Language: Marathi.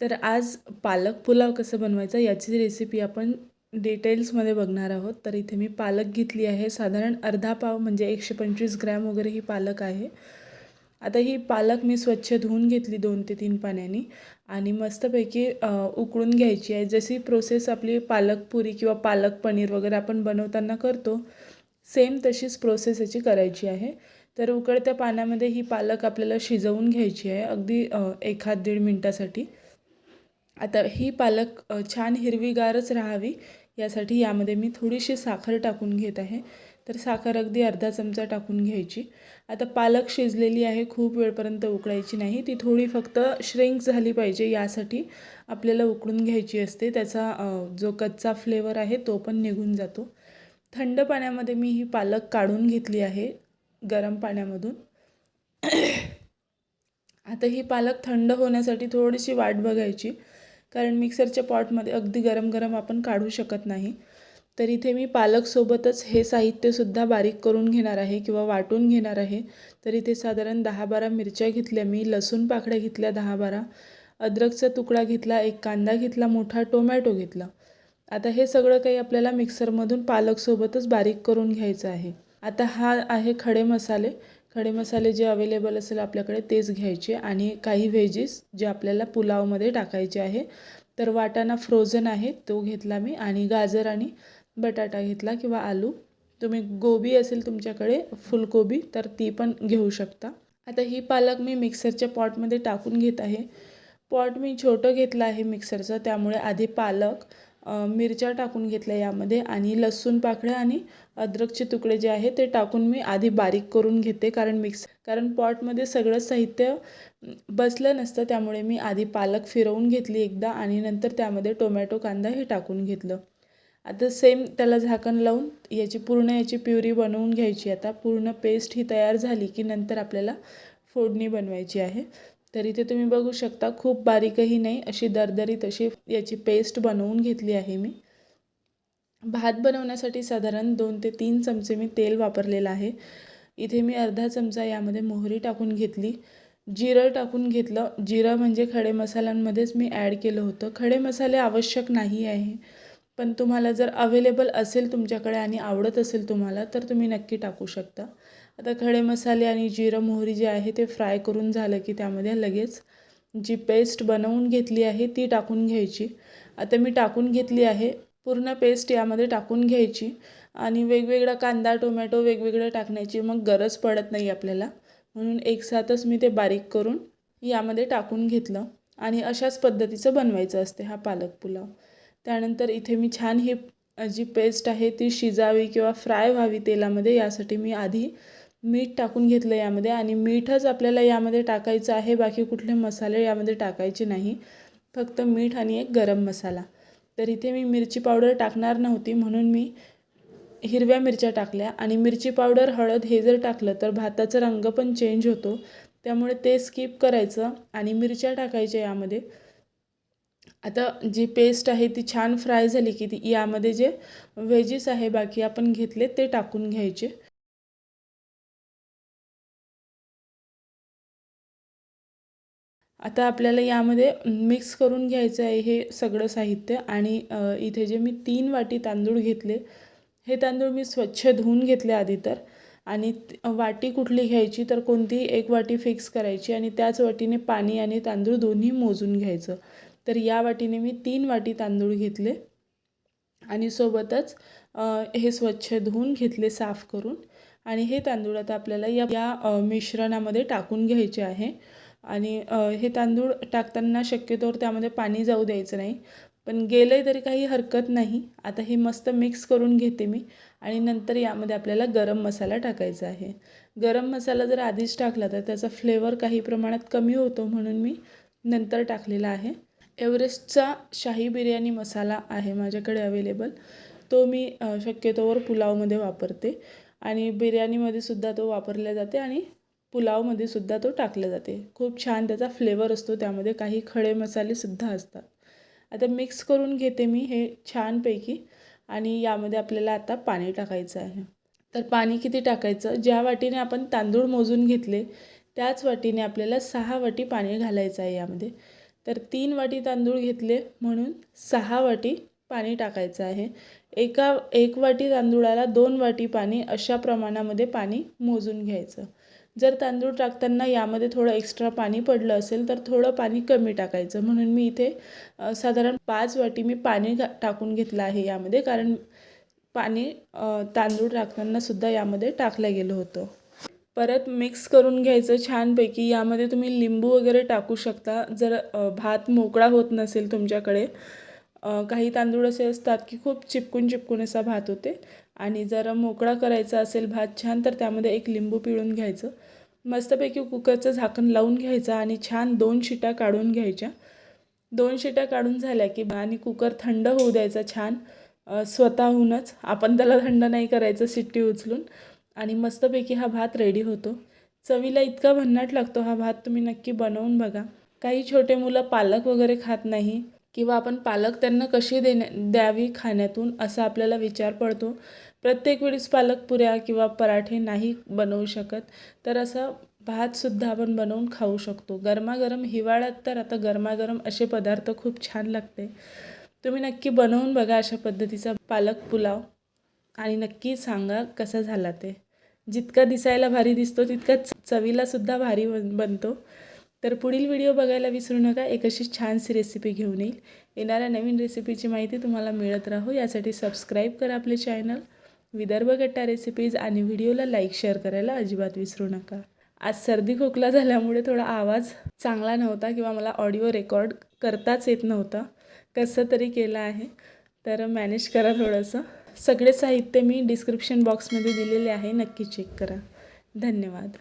तर आज पालक पुलाव कसं बनवायचा याची रेसिपी आपण डिटेल्समध्ये बघणार आहोत. तर इथे मी पालक घेतली आहे. साधारण अर्धा पाव म्हणजे एकशे पंचवीस ग्रॅम वगैरे ही पालक आहे. आता ही पालक मी स्वच्छ धुवून घेतली दोन ते तीन पाण्याने. आणि मस्तपैकी उकळून घ्यायची आहे. जशी प्रोसेस आपली पालक पुरी किंवा पालक पनीर वगैरे आपण बनवताना करतो सेम तशीच प्रोसेस याची करायची आहे. तर उकळत्या पाण्यामध्ये ही पालक आपल्याला शिजवून घ्यायची आहे. अगदी एखाद दीड मिनटासाठी. आता ही पालक छान हिरवीगारच राहावी यासाठी यामध्ये मी थोडीशी साखर टाकून घेत आहे. तर साखर अगदी अर्धा चमचा टाकून घ्यायची. आता पालक शिजलेली आहे खूप वेळपर्यंत उकळायची नाही. ती थोडी फक्त श्रिंक झाली पाहिजे यासाठी आपल्याला उकळून घ्यायची असते. त्याचा जो कच्चा फ्लेवर आहे तो पण निघून जातो. थंड पाण्यामध्ये मी ही पालक काढून घेतली आहे गरम पाण्यामधून. आता ही पालक थंड होण्यासाठी थोडीशी वाट बघायची. कारण मिक्सरच्या पॉटमध्ये अगदी गरम गरम आपण काढू शकत नाही. तर इथे मी पालकसोबतच हे साहित्यसुद्धा बारीक करून घेणार आहे किंवा वाटून घेणार आहे. तर इथे साधारण दहा बारा मिरच्या घेतल्या. मी लसूण पाकळ्या घेतल्या दहा बारा अद्रकचा तुकडा घेतला एक कांदा घेतला मोठा टोमॅटो घेतला. आता हे सगळं काही आपल्याला मिक्सरमधून पालकसोबतच बारीक करून घ्यायचं आहे. आता हा आहे खडे मसाले. खडे मसाले जे अवेलेबल असेल आपल्याकडे तेच घ्यायचे. आणि काही व्हेजेस जे आपल्याला पुलावमध्ये टाकायचे आहे. तर वाटाणा फ्रोझन आहे तो घेतला मी. आणि गाजर आणि बटाटा घेतला किंवा आलू. तुम्ही गोबी असेल तुमच्याकडे फुलकोबी तर ती पण घेऊ शकता. आता ही पालक मी मिक्सरच्या पॉटमध्ये टाकून घेत आहे. पॉट मी छोटं घेतलं आहे मिक्सरचं त्यामुळे आधी पालक मिरच्या टाकून घेतल्या यामध्ये आणि लसूण पाकळ्या आणि अद्रकचे तुकडे जे आहे ते टाकून मी आधी बारीक करून घेते कारण मिक्स कारण पॉटमध्ये सगळं साहित्य बसलं नसतं त्यामुळे मी आधी पालक फिरवून घेतली एकदा आणि नंतर त्यामध्ये टोमॅटो कांदा हे टाकून घेतलं. आता सेम त्याला झाकण लावून याची पूर्ण याची प्युरी बनवून घ्यायची. आता पूर्ण पेस्ट ही तयार झाली की नंतर आपल्याला फोडणी बनवायची आहे. तर इथे तुम्ही बघू शकता खूप बारीकही नाही अशी दरदरीत अशी याची पेस्ट बनवून घेतली आहे मी. भात बनवण्यासाठी साधारण दोन ते तीन चमचे मी तेल वापरलेलं आहे. इथे मी अर्धा चमचा यामध्ये मोहरी टाकून घेतली. जिरं टाकून घेतलं. जिरं म्हणजे खडे मसाल्यांमध्येच मी ॲड केलं होतं. खडे मसाले आवश्यक नाही आहे. पण तुम्हाला जर अवेलेबल असेल तुमच्याकडे आणि आवडत असेल तुम्हाला तर तुम्ही नक्की टाकू शकता. आता खडे मसाले आणि जिरं मोहरी जे आहे ते फ्राय करून झालं की त्यामध्ये लगेच जी पेस्ट बनवून घेतली आहे ती टाकून घ्यायची. आता मी टाकून घेतली आहे पूर्ण पेस्ट यामध्ये टाकून घ्यायची आणि वेगवेगळा कांदा टोमॅटो वेगवेगळं टाकण्याची मग गरज पडत नाही आपल्याला. म्हणून एकसाथच मी ते बारीक करून यामध्ये टाकून घेतलं आणि अशाच पद्धतीचं बनवायचं असते हा पालक पुलाव. त्यानंतर इथे मी छान ही जी पेस्ट आहे ती शिजावी किंवा फ्राय व्हावी तेलामध्ये यासाठी मी आधी मीठ टाकून घेतलं यामध्ये आणि मीठच आपल्याला यामध्ये टाकायचं आहे बाकी कुठले मसाले यामध्ये टाकायचे नाही. फक्त मीठ आणि एक गरम मसाला. तर इथे मी मिरची पावडर टाकणार नव्हती म्हणून मी हिरव्या मिरच्या टाकल्या. आणि मिरची पावडर हळद हे जर टाकलं तर भाताचा रंग पण चेंज होतो. त्यामुळे ते स्किप करायचं आणि मिरच्या टाकायच्या यामध्ये. आता जी पेस्ट आहे ती छान फ्राय झाली की ती यामध्ये जे व्हेजीस आहे बाकी आपण घेतले ते टाकून घ्यायचे. आता आपल्याला यामध्ये मिक्स करून घ्यायचं आहे हे सगळं साहित्य आणि इथे जे मी तीन वाटी तांदूळ घेतले हे तांदूळ मी स्वच्छ धुवून घेतले आधी तर. आणि वाटी कुठली घ्यायची तर कोणतीही एक वाटी फिक्स करायची आणि त्याच वाटीने पाणी आणि तांदूळ दोन्ही मोजून घ्यायचं. तर या वाटीने मी तीन वाटी तांदूळ घेतले आणि सोबतच हे स्वच्छ धुवून घेतले साफ करून. आणि हे तांदूळ आता आपल्याला या या मिश्रणामध्ये टाकून घ्यायचे आहे. आणि हे तांदूळ टाकताना शक्यतोवर त्यामध्ये पाणी जाऊ द्यायचं नाही. पण गेलं तरी काही हरकत नाही. आता हे मस्त मिक्स करून घेते मी. आणि नंतर यामध्ये आपल्याला गरम मसाला टाकायचा आहे. गरम मसाला जर आधीच टाकला तर त्याचा फ्लेवर काही प्रमाणात कमी होतो म्हणून मी नंतर टाकलेला आहे. एव्हरेस्टचा शाही बिर्याणी मसाला आहे माझ्याकडे अवेलेबल. तो मी शक्यतोवर पुलावमध्ये वापरते. आणि बिर्याणीमध्ये सुद्धा तो वापरला जाते आणि पुलावमध्ये सुद्धा तो टाकला जाते. खूप छान त्याचा फ्लेवर असतो त्यामध्ये काही खडे मसालेसुद्धा असतात. आता मिक्स करून घेते मी हे छानपैकी आणि यामध्ये आपल्याला आता पाणी टाकायचं आहे. तर पाणी किती टाकायचं? ज्या वाटीने आपण तांदूळ मोजून घेतले त्याच वाटीने आपल्याला सहा वाटी पाणी घालायचं आहे यामध्ये. तर तीन वाटी तांदूळ घेतले म्हणून सहा वाटी पाणी टाकायचं आहे. एका एक वाटी तांदूळाला दोन वाटी पाणी अशा प्रमाणामध्ये पाणी मोजून घ्यायचं. जर तांदूळ टाकताना यामध्ये थोडं एक्स्ट्रा पाणी पडलं असेल तर थोडं पाणी कमी टाकायचं. म्हणून मी इथे साधारण पाच वाटी मी पाणी घा टाकून घेतलं आहे यामध्ये. कारण पाणी तांदूळ टाकताना सुद्धा यामध्ये टाकलं गेलं होतं. परत मिक्स करून घ्यायचं छानपैकी. यामध्ये तुम्ही लिंबू वगैरे टाकू शकता. जर भात मोकळा होत नसेल तुमच्याकडे काही तांदूळ असे असतात की खूप चिपकून चिपकून असा भात होते. आणि जर मोकळा करायचा असेल भात छान तर त्यामध्ये एक लिंबू पिळून घ्यायचं. मस्तपैकी कुकरचं झाकण लावून घ्यायचं आणि छान दोन शिट्या काढून घ्यायच्या. दोन शिट्या काढून झाल्या की आणि कुकर थंड होऊ द्यायचा छान स्वतःहूनच. आपण त्याला थंड नाही करायचं शिट्टी उचलून. आणि मस्तपैकी हा भात रेडी होतो. चवीला इतका भन्नाट लागतो हा भात तुम्ही नक्की बनवून बघा. काही छोटे मुलं पालक वगैरे खात नाही किंवा आपण पालक त्यांना कशी देण्या द्यावी खाण्यातून असा आपल्याला विचार पडतो. प्रत्येक वेळेस पालक पुऱ्या किंवा पराठे नाही बनवू शकत. तर असं भातसुद्धा आपण बनवून खाऊ शकतो. गरमागरम हिवाळ्यात तर आता गरमागरम असे पदार्थ खूप छान लागते. तुम्ही नक्की बनवून बघा अशा पद्धतीचा पालक पुलाव. आणि नक्की सांगा कसा झाला ते. जितका दिसायला भारी दिसतो तितका चवीलासुद्धा भारी बन बनतो. तर पुढील व्हिडिओ बघायला विसरू नका एक अशी छानशी रेसिपी घेऊन येईल. येणाऱ्या नवीन रेसिपीची माहिती तुम्हाला मिळत राहू. यासाठी सबस्क्राईब करा आपले चॅनल विदर्भ गट्टा रेसिपीज आणि व्हिडिओला लाईक शेअर करायला अजिबात विसरू नका. आज सर्दी खोकला झाल्यामुळे थोडा आवाज चांगला नव्हता किंवा मला ऑडिओ रेकॉर्ड करताच येत नव्हता. कसं तरी केलं आहे. तर मॅनेज करा थोडंसं. सगळे साहित्य मी डिस्क्रिप्शन बॉक्समध्ये दिलेले आहे. नक्की चेक करा. धन्यवाद.